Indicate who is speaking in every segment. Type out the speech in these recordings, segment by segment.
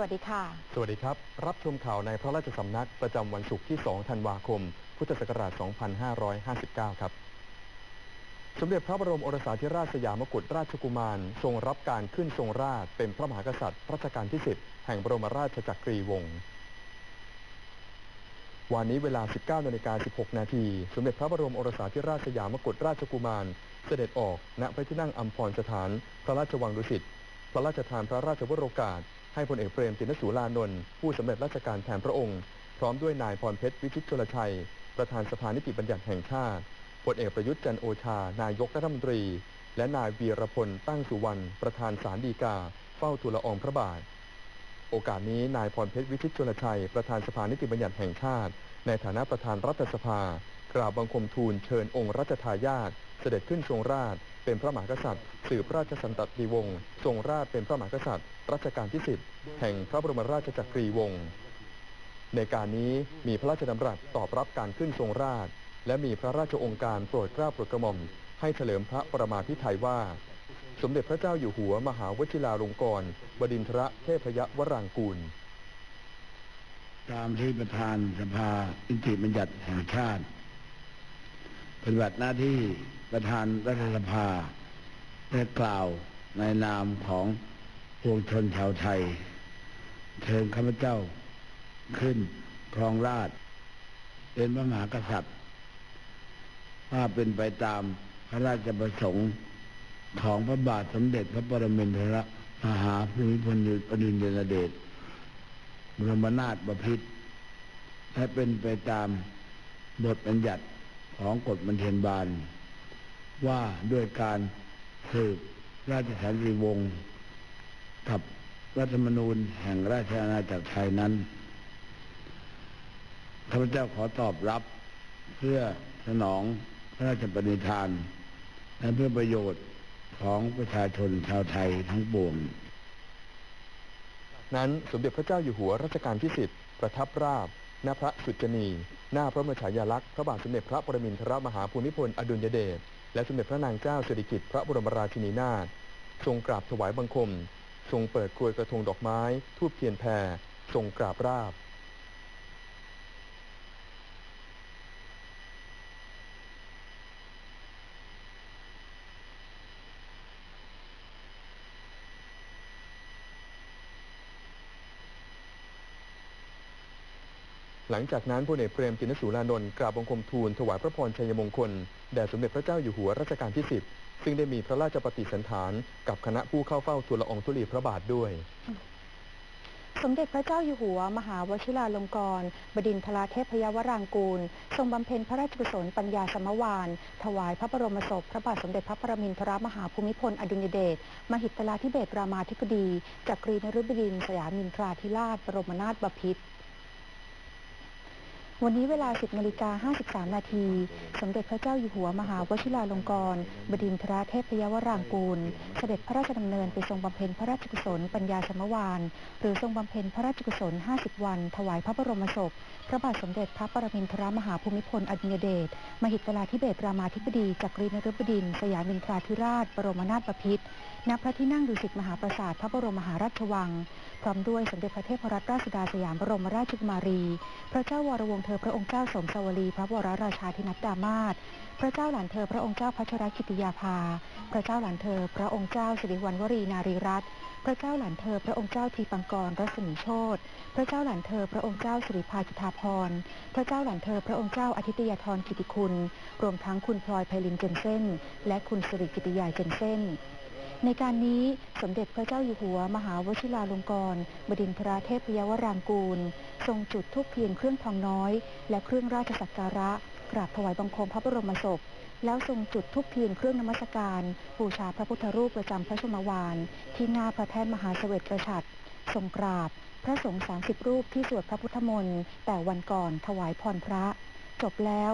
Speaker 1: วัสดีค่ะ
Speaker 2: สวัสดีครับ รับชมข่าวในพระราชสำนักประจำวันศุกร์ที่ 2 ธันวาคม พุทธศักราช 2559 ครับ สมเด็จพระบรมโอรสาธิราชสยามกุฎราชกุมาร ทรงรับการขึ้นทรงราชเป็นพระมหากษัตริย์รัชกาลที่ 10 แห่งบรมราชจักรีวงศ์วันนี้เวลา 19นาฬิกา16 นาที สมเด็จพระบรมโอรสาธิราชสยามกุฎราชกุมาร เสด็จออกณพระที่นั่งอัมพรสถาน พระราชวังดุสิต ระราชทานพระราชวโรกาส ให้พลเอกเปรมตินสูลานนท์ผู้สำเร็จราชการแทนพระองค์ พร้อมด้วยนายพรเพชรวิชิตชลชัย ประธานสภานิติบัญญัติแห่งชาติพลเอกประยุทธ์จันโอชา นายกรัฐมนตรี และนายวีรพลตั้งสุวรรณประธานศาลฎีกา เฝ้าทูลอองพระบาท โอกาสนี้นายพรเพชรวิชิตชลชัย ประธานสภานิติบัญญัติแห่งชาติ ในฐานะประธานรัฐสภากราบบังคมทูลเชิญองค์รัชทายาท เสด็จขึ้นทรงราชเป็นพระมหากษัตริย์ สืบราชสันตติวงศ์ทรงราชเป็นพระมหากษัตริย์ รัชกาลที่ 10 แห่งพระบรมราชจักรีวงศ์ในการนี้มีพระราชดำรัสตอบรับการขึ้นทรงราช และมีพระราชองค์การโปรดเกล้าโปรดกระหม่อม ให้เฉลิมพระประมาพิไทยว่า สมเด็จพระเจ้าอยู่หัวมหาวชิราลงกรณบดินทรเทพยวรางกูล
Speaker 3: ตามที่ประธานสภานิติบัญญัติแห่งชาติ ฏิบัติหน้าที่ประธานรัฐสภาได้กล่าวในนามของปวงชนชาวไทย เชิญข้าพเจ้าขึ้นครองราช เป็นพระมหากษัตริย์ว่าเป็นไปตามพระราชประสงค์ของพระบาทสมเด็จพระปรมินทรมหาภูมิพลอดุลยเดชบรมนาถบพิตรและเป็นไปตามบทบัญญัติ ของกฎบันเทียนบาลว่าด้วยการสืบราชสันติวงศ์กับรัฐธรรมนูญแห่งราชอาณาจักรไทยนั้นข้าพเจ้าขอตอบรับเพื่อสนองพระราชปณิธาน และเพื่อประโยชน์ของประชาชนชาวไทยทั้งปวง
Speaker 2: นั้นสมเด็จพระเจ้าอยู่หัวรัชกาลที่10ประทับราบ หน้าพระสุจนี หน้าพระบรมฉายาลักษณ์พระบาทสมเด็จพระปรมินทรมหาภูมิพลอดุลยเดชและสมเด็จพระนางเจ้าสิริกิติ์พระบรมราชินีนาถทรงกราบถวายบังคม ทรงเปิดกลวยกระทงดอกไม้ ทูบเทียนแพรทรงกราบราบ หลังจากนั้นพลเอกเปรมตินสูรานนท์กราบบังคมทูลถวายพระพรชัยมงคลแด่สมเด็จพระเจ้าอยู่หัวรัชกาลที่ 10 ซึ่งได้มีพระราชปฏิสันถานกับคณะผู้เข้าเฝ้าทูลละอองธุลีพระบาทด้วย
Speaker 1: สมเด็จพระเจ้าอยู่หัว มหาวชิราลงกรณบดินทราเทพยวรางกูล ทรงบำเพ็ญพระราชกุศลปัญญาสมวานถวายพระบรมศพพระบาทสมเด็จพระปรมินทรมหาภูมิพลอดุลยเดชมหิตลาธิเบศรามาธิบดีจักรีนฤบดินทร์สยามินทราธิราชบรมนาถบพิตร วันนี้เวลา 10นาฬิกา53 นาที สมเด็จพระเจ้าอยู่หัวมหาวชิราลงกรณบดินทรเทพยวรางกูล เสด็จพระราชดำเนินไปทรงบำเพ็ญพระราชกุศลปัญญาสมวาน หรือทรงบำเพ็ญพระราชกุศล 50 วัน ถวายพระบรมศพ พระบาทสมเด็จพระปรมินทรมหาภูมิพลอดุลยเดช มหิตลาธิเบศรามาธิบดีจักรีนฤบดิน สยามินทราธิราช บรมนาถบพิตรณพระที่นั่งดุสิตมหาปราสาทพระบรมมหาราชวัง พร้อมด้วยสมเด็จพระเทพรัตนราชสุดาสยามบรมราชกุมารี พระเจ้าวรวงศ์เธอพระองค์เจ้าสมสวลีพระวรราชาธินัดดามาศพระเจ้าหลานเธอพระองค์เจ้าพัชรกิติยาภา พระเจ้าหลานเธอพระองค์เจ้าสิริวัณวรีนารีรัตน์พระเจ้าหลานเธอพระองค์เจ้าทีปังกรรัศมีโชตพระเจ้าหลานเธอพระองค์เจ้าสิริภาจุธาพร พระเจ้าหลานเธอพระองค์เจ้าอาทิตยาธรกิติคุณ รวมทั้งคุณพลอยไพลินเจนเซนและคุณสิริกิติยาเจนเซน ในการนี้สมเด็จพระเจ้าอยู่หัว มหาวชิราลงกรณบดินทราเทพยวรางกูล ทรงจุดธูปเทียนเครื่องทองน้อย และเครื่องราชสักการะกราบถวายบังคมพระบรมศพ แล้วทรงจุดธูปเทียนเครื่องนมัสการบูชาพระพุทธรูปประจำพระชมวาน ที่หน้าพระแท่นมหาเสวตประชัดทรงกราบ พระสงฆ์30รูปที่สวดพระพุทธมนต์แต่วันก่อนถวายพรพระ จบแล้ว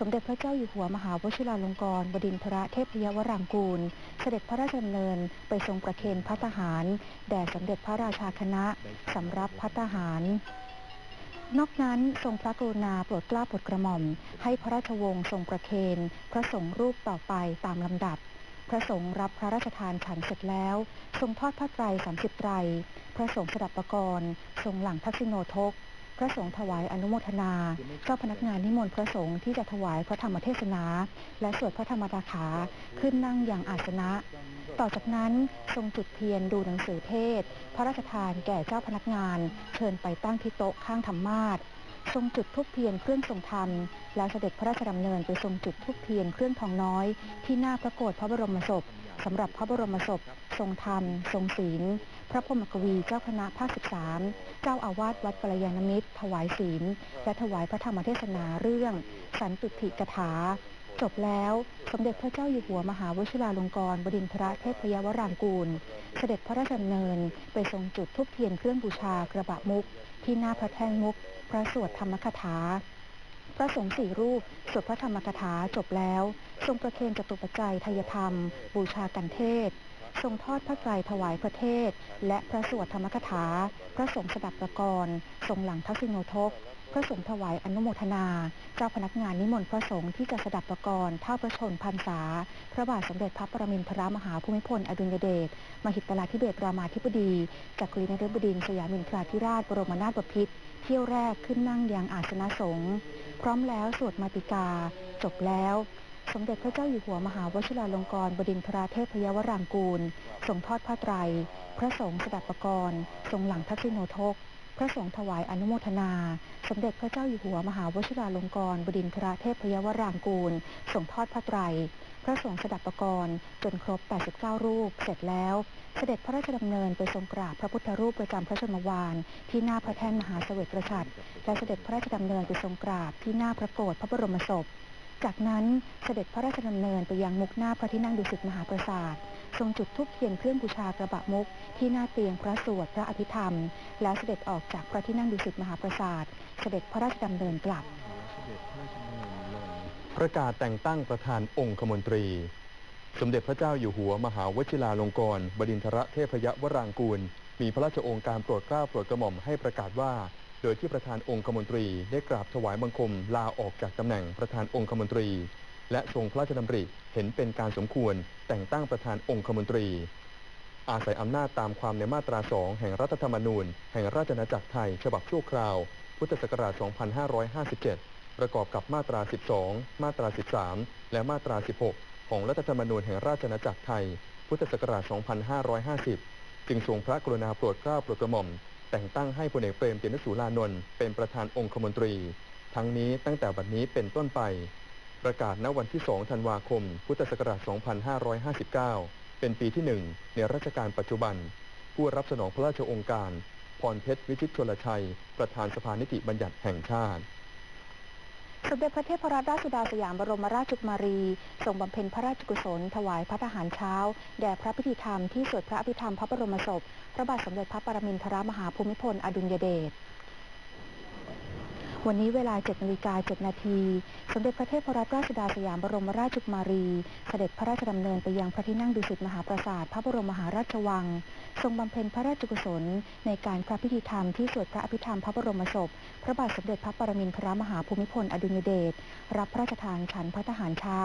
Speaker 1: สมเด็จพระเจ้าอยู่หัวมหาวชิราลงกรณบดินทรเทพยวรางกูล เสด็จพระราชดำเนินไปทรงประเคนพัฒหารแด่สมเด็จพระราชาคณะสำรับพัฒหาร นอกนั้นทรงพระกรุณาโปรดเกล้าโปรดกระหม่อม ให้พระราชวงศ์ทรงประเคนพระสงฆ์รูปต่อไปตามลำดับ พระสงฆ์รับพระราชทานฉันเสร็จแล้ว ทรงทอดผ้าไตรสามสิบไตร พระสงฆ์สดับประกรณ์ทรงหลังทักษิโนทก พระสงฆ์ถวายอนุโมทนา เจ้าพนักงานนิมนต์พระสงฆ์ที่จะถวายพระธรรมเทศนา และสวดพระธรรมดาขา ขึ้นนั่งอย่างอาสนะ ต่อจากนั้นทรงจุดเทียนดูหนังสือเทศ พระราชทานแก่เจ้าพนักงาน เชิญไปตั้งที่โต๊ะข้างธรรมาสทรงจุดทุบเทียนเครื่องทรงธรรม แล้วเสด็จพระราชดำเนินไปทรงจุดทุบเทียนเครื่องทองน้อย ที่หน้าพระโกรธพระบรมศพสำหรับพระบรมศพ ทรงธรรม ทรงศีล พระพรหมกวีเจ้าคณะภาค 13 เจ้าอาวาสวัดกัลยาณมิตร ถวายศีล และถวายพระธรรมเทศนาเรื่อง สันตุถิกถา จบแล้วสมเด็จพระเจ้าอยู่หัวมหาวชิราลงกรณ์บดินทรเทพยวรางกูล เสด็จพระราชดำเนินไปทรงจุดทุบเทียนเครื่องบูชากระบะมุก ที่หน้าพระแท่นมุก พระสวดธรรมคถาพระสงฆ์สี่รูปสวดพระธรรมกถาจบแล้ว ทรงประเคนจตุปัจจัยทายธรรม บูชากันเทศ ทรงทอดพระไตรถวายพระเทศ และพระสวดธรรมกถา พระสงฆ์สดับประกรณ์ทรงหลังทักษิโนทก พระสงฆ์ถวายอนุโมทนา เจ้าพนักงานนิมนต์พระสงฆ์ที่จะสดับประกรณ์เท่าพระชนพรรษา พระบาทสมเด็จพระปรมินทรมหาภูมิพลอดุลยเดช มหิตลาธิเบศรามาธิบดี จักรีนฤบดินสยามินทราธิราชบรมนาถบพิตรเที่ยวแรกขึ้นนั่งยังอาสนะสงฆ์พร้อมแล้วสวดมาติกา จบแล้ว สมเด็จพระเจ้าอยู่หัวมหาวชิราลงกรณบดินทราเทพยวรางกูลทรงทอดผ้าไตร พระสงฆ์สดับประกรณ์ทรงหลังทักษิโนทก พระสงฆ์ถวายอนุโมทนา สมเด็จพระเจ้าอยู่หัวมหาวชิราลงกรณบดินทราเทพยวรางกูลทรงทอดผ้าไตร พระสงฆ์สดับประกรณ์จนครบ 89 รูป เสร็จแล้ว เสด็จพระราชดำเนินไปทรงกราบพระพุทธรูปประจำพระชนมวานที่หน้าพระแท่นมหาเสวตประชัดและเสด็จพระราชดำเนินไปทรงกราบที่หน้าพระโกรธพระบรมศพ จากนั้นเสด็จพระราชดำเนินไปยังมุกหน้าพระที่นั่งดุสิตมหาปราสาททรงจุดธูปเทียนเครื่องบูชากระบะมุกที่หน้าเตียงพระสวดพระอภิธรรม แล้วเสด็จออกจากพระที่นั่งดุสิตมหาปราสาทเสด็จพระราชดำเนินกลับ
Speaker 2: ประกาศแต่งตั้งประธานองคมนตรี สมเด็จพระเจ้าอยู่หัวมหาวชิราลงกรณบดินทรเทพยวรางกูล มีพระราชโองการโปรดเกล้าโปรดกระหม่อมให้ประกาศว่า ดยที่ประธานองคมนตรีได้กราบถวายบังคมลาออกจากตำแหน่งประธานองคมนตรี และทรงพระราชดำริเห็นเป็นการสมควรแต่งตั้งประธานองคมนตรี อาศัยอำนาจตามความในมาตราสองแห่งรัฐธรรมนูญ แห่งราชอาณาจักรไทยฉบับชั่วคราว พุทธศักราช 2557 ประกอบกับมาตรา 12 มาตรา 13 และมาตรา 16 ของรัฐธรรมนูญแห่งราชอาณาจักรไทย พุทธศักราช 2550 จึงทรงพระกรุณาโปรดเกล้าโปรดกระหม่อม แต่งตั้งให้พลเอกเปรมตินสุรานนท์เป็นประธานองคมนตรี ทั้งนี้ตั้งแต่บัดนี้เป็นต้นไป ประกาศณวันที่ 2 ธันวาคม พุทธศักราช 2559 เป็นปีที่ 1 ในรัชกาลปัจจุบัน ผู้รับสนองพระราชองค์การ พรเพชรวิชิตชลชัย ประธานสภานิติบัญญัติแห่งชาติ
Speaker 1: สมเด็จพระเทพรัตนราชสุดาสยามบรมราชกุมารีทรงบำเพ็ญพระราชกุศล ถวายพระทหารเช้า แด่พระพิธีธรรมที่สวดพระอภิธรรมพระบรมศพ พระบาทสมเด็จพระปรมินทรมหาภูมิพลอดุลยเดช วันนี้เวลา7นาฬิกา7นาทีสมเด็จพระเทพรัตนราชสุดาสยามบรมราชกุมารี เสด็จพระราชดำเนินไปยังพระที่นั่งดุสิตมหาปราสาทพระบรมมหาราชวัง ทรงบำเพ็ญพระราชกุศล ในการพระพิธีธรรมที่สวดพระอภิธรรมพระบรมศพ พระบาทสมเด็จพระปรมินทรมหาภูมิพลอดุลยเดช รับพระราชทานฉันพระทหารเช้า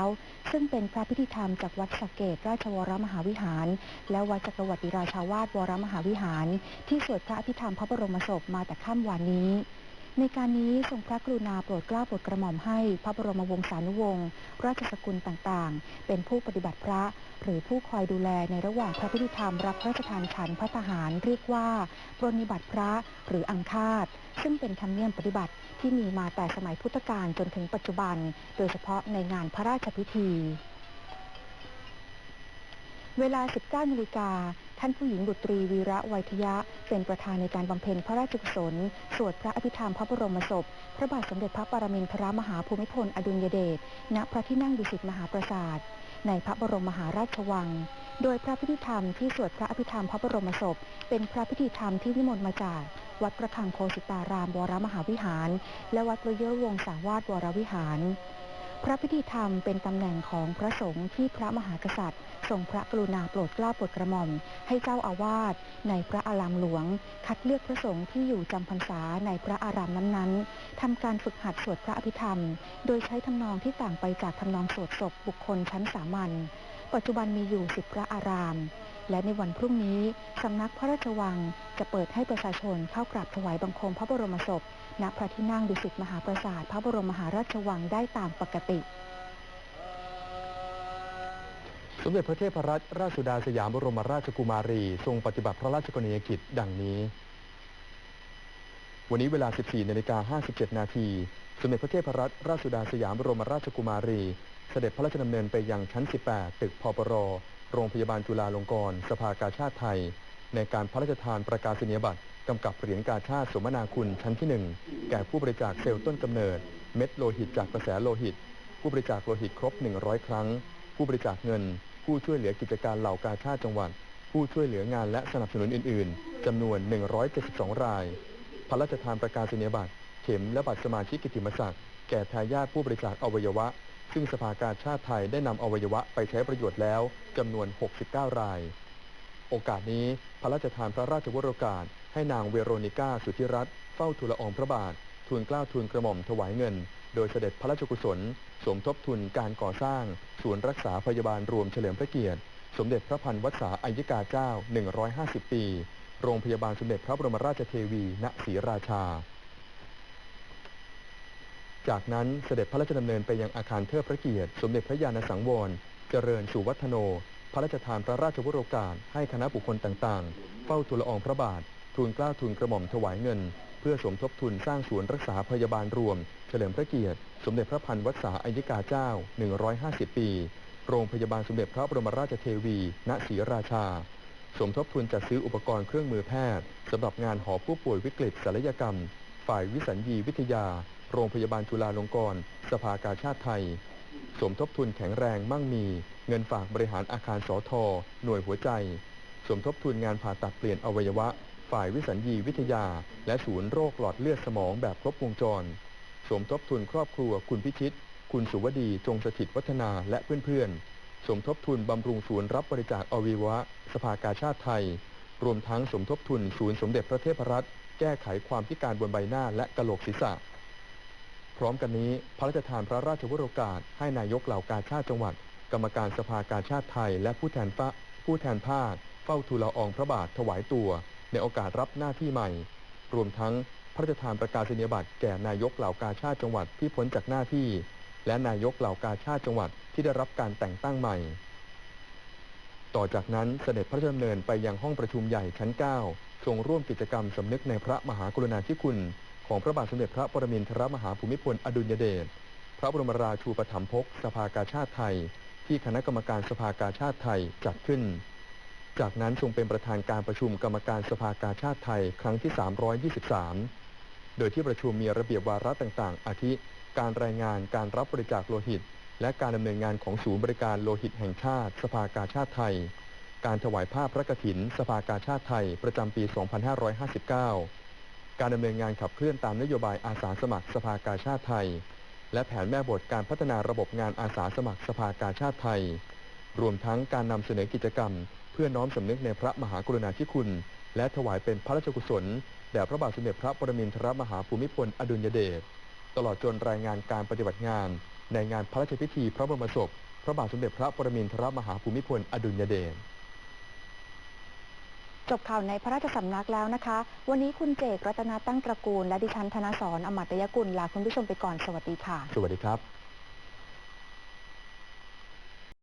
Speaker 1: ซึ่งเป็นพระพิธีธรรมจากวัดสักเกตราชวรมหาวิหาร และวัดจักรวรรดิราชาวาสวรมหาวิหาร ที่สวดพระอภิธรรมพระบรมศพมาแต่ค่ำวานนี้ ในการนี้ทรงพระกรุณาโปรดเกล้าโปรดกระหม่อมให้พระบรมวงศานุวงศ์ราชสกุลต่างๆ เป็นผู้ปฏิบัติพระ หรือผู้คอยดูแลในระหว่างพระพิธีธรรมรับพระราชทานฉันพระทหารเรียกว่าปรนิบัติพระหรืออังคาดซึ่งเป็นธรรมเนียมปฏิบัติที่มีมาแต่สมัยพุทธกาลจนถึงปัจจุบัน โดยเฉพาะในงานพระราชพิธี เวลา 19นาฬิกา ท่านผู้หญิงบุตรีวีระไวทยะ เป็นประธานในการบำเพ็ญพระราชกุศล สวดพระอภิธรรมพระบรมศพ พระบาทสมเด็จพระปรมินทรมหาภูมิพลอดุลยเดช ณ พระที่นั่งดุสิตมหาปราสาท ในพระบรมมหาราชวัง โดยพระพิธีธรรมที่สวดพระอภิธรรมพระบรมศพ เป็นพระพิธีธรรมที่นิมนต์มาจาก วัดประคังโคสิตารามวรมหาวิหาร และวัดประเยอวงศาวาสวรวิหาร พระพิธีธรรมเป็นตำแหน่งของพระสงฆ์ที่พระมหากษัตริย์ทรงพระกรุณาโปรดเกล้าโปรดกระหม่อม ให้เจ้าอาวาสในพระอารามหลวง คัดเลือกพระสงฆ์ที่อยู่จำพรรษาในพระอารามนั้นๆทำการฝึกหัดสวดพระอภิธรรม โดยใช้ทำนองที่ต่างไปจากทำนองสวดศพบุคคลชั้นสามัญปัจจุบันมีอยู่สิบพระอาราม และในวันพรุ่งนี้สำนักพระราชวังจะเปิดให้ประชาชนเข้ากราบถวายบังคมพระบรมศพ ณ พระที่นั่งดุสิตมหาปราสาทพระบรมมหาราชวังได้ตามปกติ
Speaker 2: สมเด็จพระเทพรัตนราชสุดาสยามบรมราชกุมารี ทรงปฏิบัติพระราชกรณียกิจดังนี้ วันนี้เวลา 14นาฬิกา57 นาทีสมเด็จพระเทพรัตนราชสุดาสยามบรมราชกุมารี เสด็จพระราชดำเนินไปยังชั้น 18 ตึกพปร โรงพยาบาลจุฬาลงกรณ์สภากาชาติไทย ในการพระราชทานประกาศนียบัตรกำกับเหรียญกาชาติสมนาคุณชั้นที่ 1 แก่ผู้บริจาคเซลล์ต้นกำเนิด เม็ดโลหิตจากกระแสโลหิต ผู้บริจาคโลหิตครบ 100 ครั้ง ผู้บริจาคเงิน ผู้ช่วยเหลือกิจการเหล่ากาชาติจังหวัด ผู้ช่วยเหลืองานและสนับสนุนอื่น ๆจำนวน 172 ราย พระราชทานประกาศนียบัตรเข็มและบัตรสมาชิกกิตติมศักดิ์แก่ทายาทผู้บริจาคอวัยวะ ซึ่งสภากาชาติไทยได้นำอวัยวะไปใช้ประโยชน์แล้วจำนวน 69 ราย โอกาสนี้พระราชทานพระราชวโรกาส ให้นางเวโรนิก้าสุธิรัตน์เฝ้าทูลละอองพระบาท ทูลเกล้าทูลกระหม่อมถวายเงิน โดยเสด็จพระราชกุศล สมทบทุนการก่อสร้าง ศูนย์รักษาพยาบาลรวมเฉลิมพระเกียรติ สมเด็จพระพันวัษาอัยกาเจ้า 150 ปี โรงพยาบาลสมเด็จพระบรมราชเทวี ณ ศรีราชา จากนั้นเสด็จพระราชดำเนินไปยังอาคารเทิดพระเกียรติ สมเด็จพระญาณสังวร เจริญสุวัฒโน พระราชทานพระราชวโรกาสให้คณะบุคคลต่างๆ เฝ้าทูลละอองพระบาท ทูลกล้าทูลกระหม่อมถวายเงิน เพื่อสมทบทุนสร้างศูนย์รักษาพยาบาลรวม เฉลิมพระเกียรติ สมเด็จพระพันวัษาอัยกาเจ้า 150 ปี โรงพยาบาลสมเด็จพระบรมราชเทวี ณ ศรีราชา สมทบทุนจัดซื้ออุปกรณ์เครื่องมือแพทย์สำหรับงานหอผู้ป่วยวิกฤตศัลยกรรม ฝ่ายวิสัญญีวิทยา โรงพยาบาลจุฬาลงกรณ์สภากาชาติไทย สมทบทุนแข็งแรงมั่งมี เงินฝากบริหารอาคารสอทอหน่วยหัวใจ สมทบทุนงานผ่าตัดเปลี่ยนอวัยวะ ฝ่ายวิสัญญีวิทยา และศูนย์โรคหลอดเลือดสมองแบบครบวงจร สมทบทุนครอบครัวคุณพิชิต คุณสุวดีจงสถิตวัฒนาและเพื่อนๆ สมทบทุนบำรุงศูนย์รับบริจาคอวัยวะ สภากาชาติไทย รวมทั้งสมทบทุนศูนย์สมเด็จพระเทพรัตน์แก้ไขความพิการบนใบหน้าและกะโหลกศีรษะ ร้อมกันนี้พระราชทานพระราชวโรกาส ให้นายกเหล่ากาชาติจังหวัด กรรมการสภากาชาติไทย และผู้แทนฟ้าผู้แทนภาคเฝ้าทูลละอองพระบาทถวายตัว ในโอกาสรับหน้าที่ใหม่ รวมทั้งพระราชทานประกาศนียบัตรแก่นายกเหล่ากาชาติจังหวัดที่พ้นจากหน้าที่ และนายกเหล่ากาชาติจังหวัดที่ได้รับการแต่งตั้งใหม่ ต่อจากนั้นเสด็จพระราชดำเนินไปยังห้องประชุมใหญ่ชั้น 9 ทรงร่วมกิจกรรมสำนึกในพระมหากรุณาธิคุณ ของพระบาทสมเด็จพระปรมินทรมหาภูมิพลอดุลยเดช พระบรมราชูปถัมภกสภากาชาติไทย ที่คณะกรรมการสภากาชาติไทยจัดขึ้น จากนั้นทรงเป็นประธานการประชุมกรรมการสภากาชาติไทยครั้งที่ 323 โดยที่ประชุมมีระเบียบวาระต่างๆ อาทิ การรายงานการรับบริจาคโลหิต และการดำเนินงานของศูนย์บริการโลหิตแห่งชาติ สภากาชาติไทย การถวายผ้าพระกฐิน สภากาชาติไทย ประจำปี 2559 การดำเนินงานขับเคลื่อนตามนโยบายอาสาสมัครสภากาชาติไทย และแผนแม่บทการพัฒนาระบบงานอาสาสมัครสภากาชาติไทย รวมทั้งการนำเสนอกิจกรรม เพื่อน้อมสำนึกในพระมหากรุณาธิคุณ และถวายเป็นพระราชกุศลแด่พระบาทสมเด็จพระปรมินทรมหาภูมิพลอดุลยเดชตลอดจนรายงานการปฏิบัติงาน ในงานพระราชพิธีพระบรมศพ พระบาทสมเด็จพระปรมินทรมหาภูมิพลอดุลยเดช
Speaker 1: จบข่าวในพระราชสำนักแล้วนะคะ วันนี้คุณเจกรัตนาตั้งตระกูล และดิฉันธนสรอมตยกุลลาคุณผู้ชมไปก่อน สวัสดีค่ะ
Speaker 2: สวัสดีครับ